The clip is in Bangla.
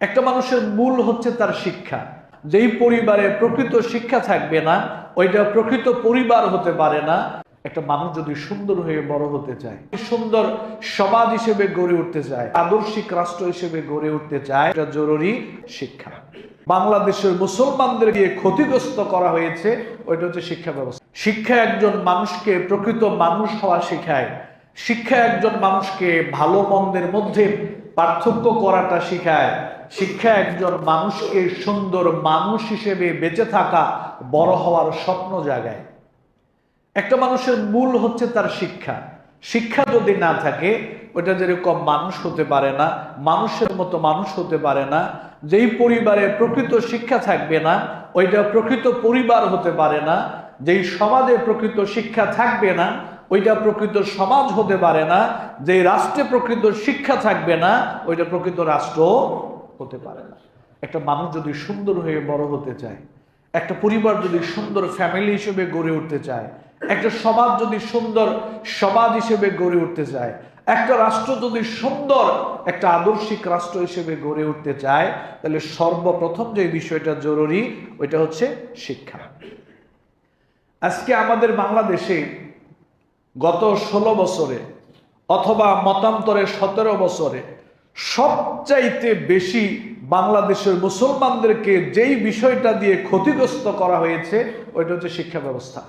একটা মানুষের মূল হচ্ছে তার শিক্ষা। যেই পরিবারে প্রকৃত শিক্ষা থাকবে না, ওইটা প্রকৃত পরিবার হতে পারে না। একটা মানুষ যদি সুন্দর হয়ে বড় হতে চায়, সুন্দর সমাজ হিসেবে গড়ে উঠতে চায়, আদর্শিক রাষ্ট্র হিসেবে গড়ে উঠতে চায়, এটা জরুরি শিক্ষা। বাংলাদেশের মুসলমানদের দিয়ে ক্ষতিগ্রস্ত করা হয়েছে, ওইটা হচ্ছে শিক্ষা ব্যবস্থা। শিক্ষা একজন মানুষকে প্রকৃত মানুষ হওয়া শেখায়। শিক্ষা একজন মানুষকে ভালো মন্দের মধ্যে পার্থক্য করাটা শিখায়। শিক্ষা একজন মানুষকে সুন্দর মানুষ হিসেবে বেঁচে থাকা বড় হওয়ার স্বপ্ন জাগায়। একটা মানুষের মূল হচ্ছে তার শিক্ষা। শিক্ষা যদি না থাকে ওটা যেরকম মানুষ হতে পারে না, মানুষের মতো মানুষ হতে পারে না, যেই পরিবারে প্রকৃত শিক্ষা থাকবে না, ওইটা প্রকৃত পরিবার হতে পারে না, যেই সমাজে প্রকৃত শিক্ষা থাকবে না ওইটা প্রকৃত সমাজ হতে পারে না যেই রাষ্ট্রে প্রকৃত শিক্ষা থাকবে না, ওইটা প্রকৃত রাষ্ট্র হতে পারে না। একটা মানুষ যদি সুন্দর হয়ে বড় হতে চায়, একটা পরিবার যদি সুন্দর ফ্যামিলি হিসেবে গড়ে উঠতে চায়, একটা সমাজ যদি সুন্দর সমাজ হিসেবে গড়ে উঠতে চায়, একটা রাষ্ট্র যদি সুন্দর একটা আদর্শিক রাষ্ট্র হিসেবে গড়ে উঠতে চায়, তাহলে সর্বপ্রথম যে বিষয়টা জরুরি, ওইটা হচ্ছে শিক্ষা। আজকে আমাদের বাংলাদেশে গত ষোলো বছরে অথবা মতান্তরে সতেরো বছরে সবচাইতে বেশি বাংলাদেশের মুসলমানদেরকে যেই বিষয়টা দিয়ে ক্ষতিগ্রস্ত করা হয়েছে, ওইটা হচ্ছে শিক্ষা ব্যবস্থা।